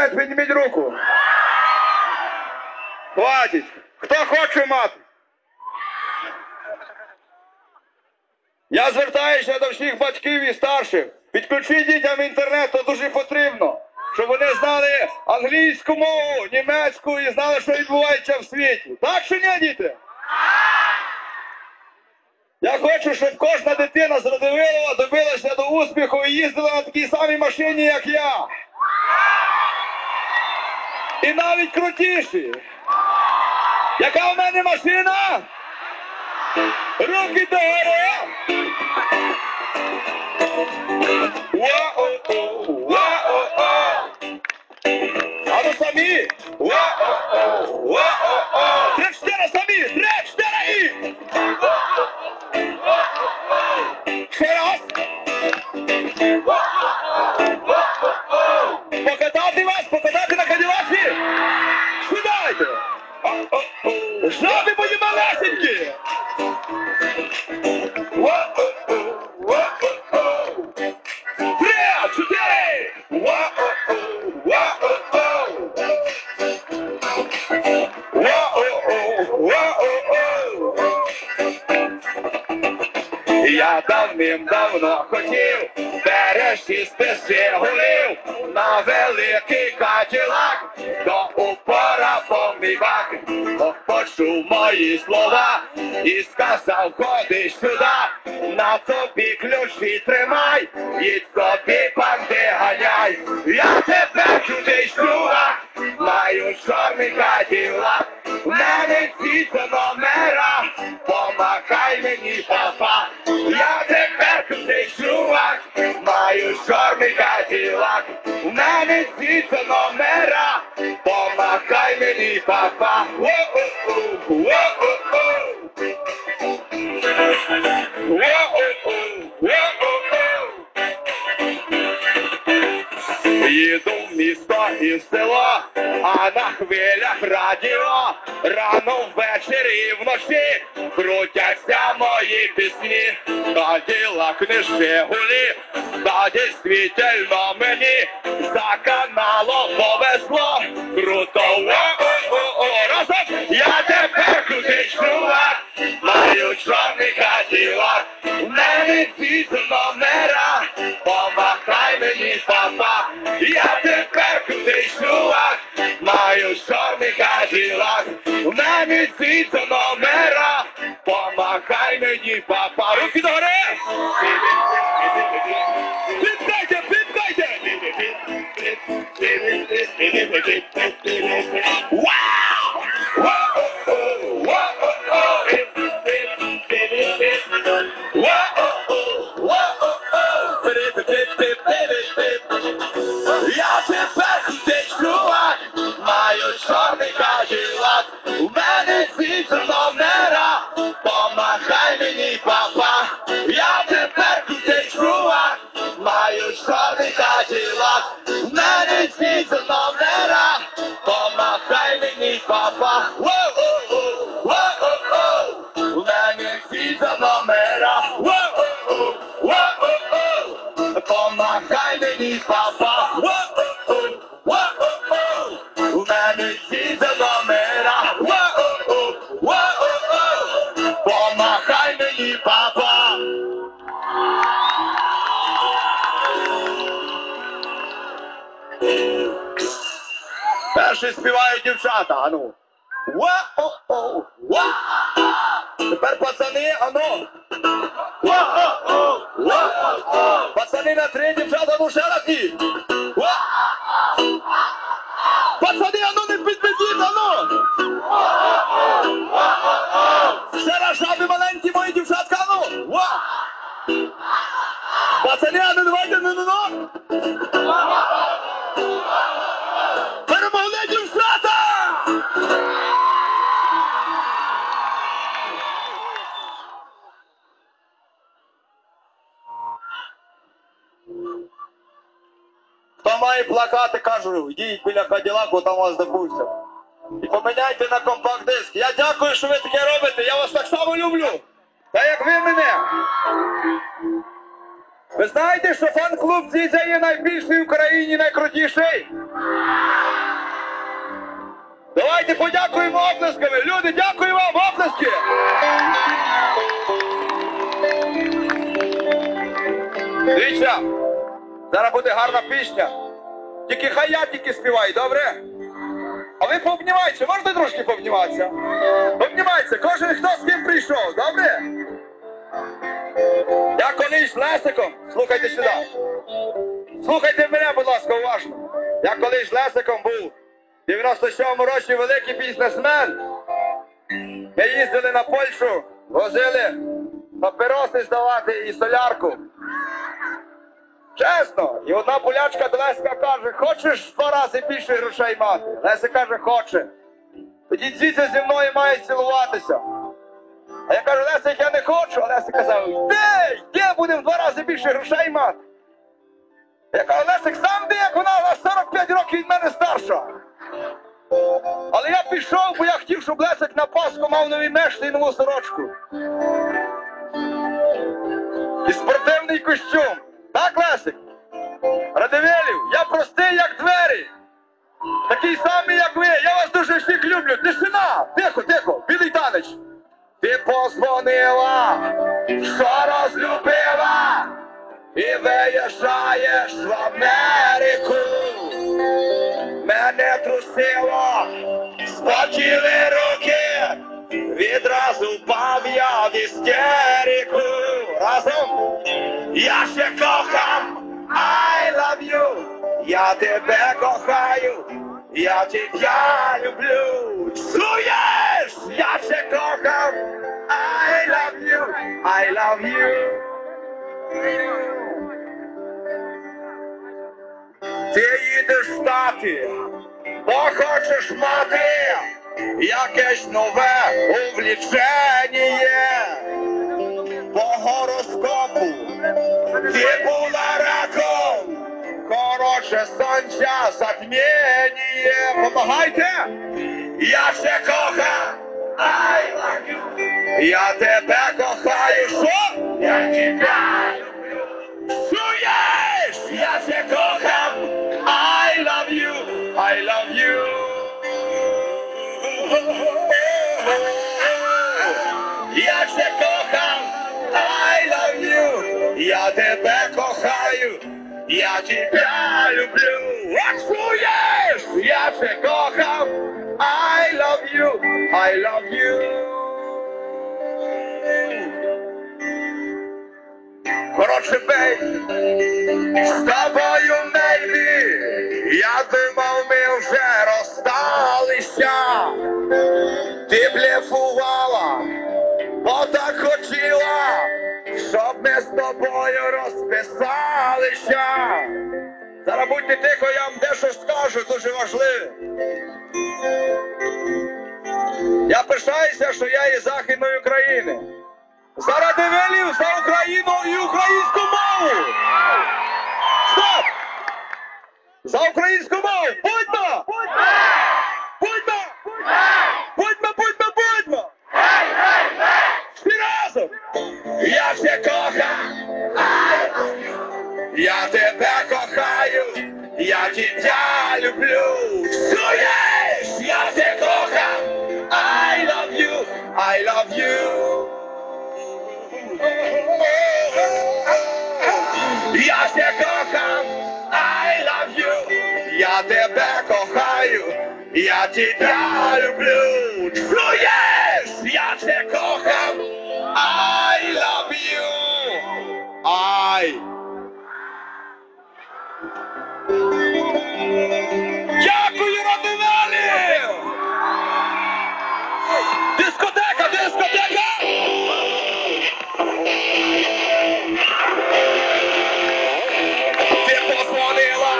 бажають, підніміть руку. Хватить. Хто хоче мати? Я звертаюся до всіх батьків і старших. Підключіть дітям інтернет, то дуже потрібно. Щоб вони знали англійську мову, німецьку і знали, що відбувається в світі. Так чи ні, діти? Я хочу, щоб кожна дитина з Радивилова добилася до успіху і їздила на такій самій машині, як я. І навіть крутіші. Яка в мене машина? Руки догори! Ва-о-о, ва-о-о. А ви самі! Ва-о-о, ва-о-о. Я давним-давно хотів пересісти з Жигулів на великий каділак до упора бак. Почув мої слова і сказав, ходи сюди, на тобі ключі тримай, і тобі панди ганяй. Я тебе чудий чувак, маю чорний діла, в мене ці номера, помахай мені, папа. Я тепер крутий чувак, рано ввечері і вночі крутяться мої пісні, Каділак не Жигулі, та дійсно мені. За каналом повезло, круто, о-о-о, разом. Я тепер крутий чувак, маю чорний каділак, в мене ці номера, помахай мені, папа, я тепер крутий чувак, маю чорний каділак, в мене ці номера, помахай мені, папа, руки догори! Піддайте, піддайте! Вау! Вау! Мене світ номера, помахай мені, папа, Воу-оу-оу, воу-оу-оу, у мене світ номера, Воу-оу-оу, воу-оу-оу, помахай мені, папа, Воу-оу-оу, воу-оу-оу, у мене світ номера, Воу-оу-оу, воу-оу-оу, помахай мені, папа. Перші співають дівчата, ану. Тепер пацани, ану. Пацани на три дівчата, ну ще раз і. Ва Пацани, ану не підведіть, ану. Ще раз жаби маленькі мої дівчатка, ану. Ва Пацани, ану давайте, Має плакати, кажу, йдіть біля Каділаку, там вас допустять. І поміняйте на компакт-диск. Я дякую, що ви таке робите. Я вас так само люблю. Та як ви мене. Ви знаєте, що фан-клуб Дзідзя є найбільший в Україні, найкрутіший? Давайте подякуємо оплесками. Люди, дякую вам, оплески! Дивіться, зараз буде гарна пісня. Тільки хай я тільки співаю, добре? А ви пообнімайтеся, можете трошки пообніматися? Обнімайтеся, кожен хто з ким прийшов, добре? Я колись Лесиком, слухайте сюди. Слухайте мене, будь ласка, уважно. Я колись Лесиком був в 97-му році великий бізнесмен. Ми їздили на Польщу, возили папіроси здавати і солярку. Чесно, і одна полячка до Леська каже, хочеш два рази більше грошей мати? Леся каже, хоче. Тоді діти зі мною мають цілуватися. А я кажу, Лесик, я не хочу, а Лесик казав, йди, йди, будемо два рази більше грошей мати. Я кажу, Лесик, сам де, як вона на 45 років від мене старша. Але я пішов, бо я хотів, щоб Лесик на Пасху мав нові мешти і нову сорочку. І спортивний костюм. Так, Лесик? Радивилів, я простий, як двері. Такий самий, як ви. Я вас дуже всіх люблю. Тишина! Тихо, тихо, білий танець. Ти позвонила, що розлюбила, і виїжджаєш в Америку. Мене трусило, спотіли руки, відразу впав в істерику. Я ще кохам, I love you, я тебе кохаю, я тебя люблю. Чуєш? Я ще кохам, I love you, I love you. Ти їдеш в бо хочеш мати якесь нове увлічення. По гороскопу раком, Короче, сонця затмение. Помагайте! Я ще кохаю, I love you. Я тебе кохаю, тебя люблю. Чуєш? Я ще кохам, I love you, I love you. Коротше, бей, з тобою, мейбі, я думав, ми вже розсталися. Ти блефувала, бо так хотіла, щоб ми з тобою розписалися. Зараз будьте тихо, я вам дещо скажу, дуже важливе. Я пишаюся, що я із Західної України. Заради велів за Україну і українську мову! Стоп! За українську мову! Будьмо! Будьмо! Будьмо, Я тебя люблю! Чуєш? Я тебе кохаю! I love you! I love you! Я ще кохам, I love you, я тебе кохаю, я тебя люблю. Чуєш? Я ще кохам, I love you, I. Дискотека, дискотека! Ти позвонила,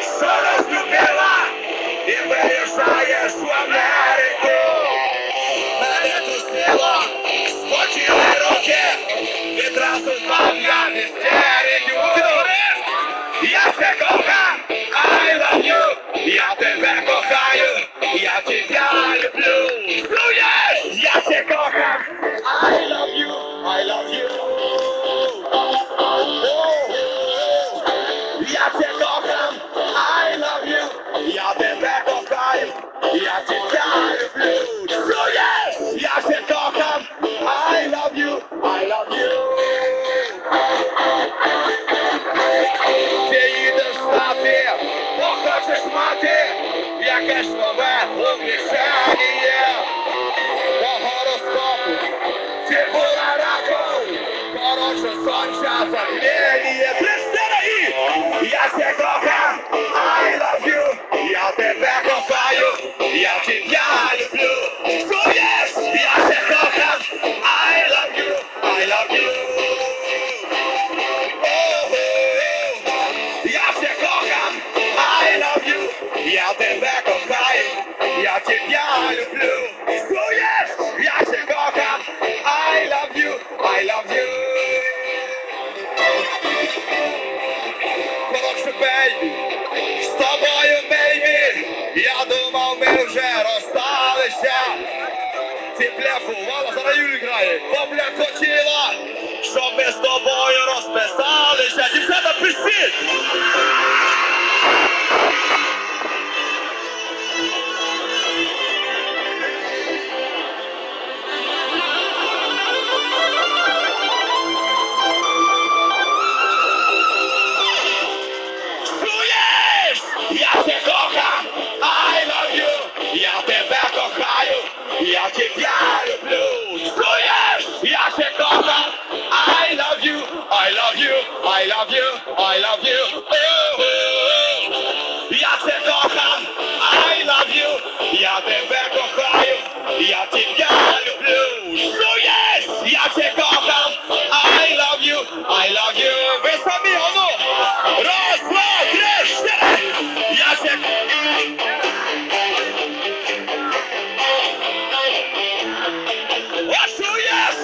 що розлюбила, і виїжджаєш в Америку. Мене трусило, спочили руки, відразу знав я в істерику. Ти говориш? Я ще кохам, I love you, я тебе кохаю, я тебя люблю. Чуєш? Я się kocham! I love you, I love you! Ja cię kocham, I love you! I love you, I love you! Ти коротше сонця затміння. Христина і я тебе кохам, I Ти блефувала, за раю грає, бабля хотіла, щоб ми з тобою розписалися. Дівчата, пишіть! I love you, I love you. Oh, oh, oh. Я тебе кохам, I love you, я тебе кохаю, я тебя люблю. Чуєш? Я тебе кохам, I love you, I love you. Ви самі, ану! Раз, два, три, чотири! Я тебе... А чуєш?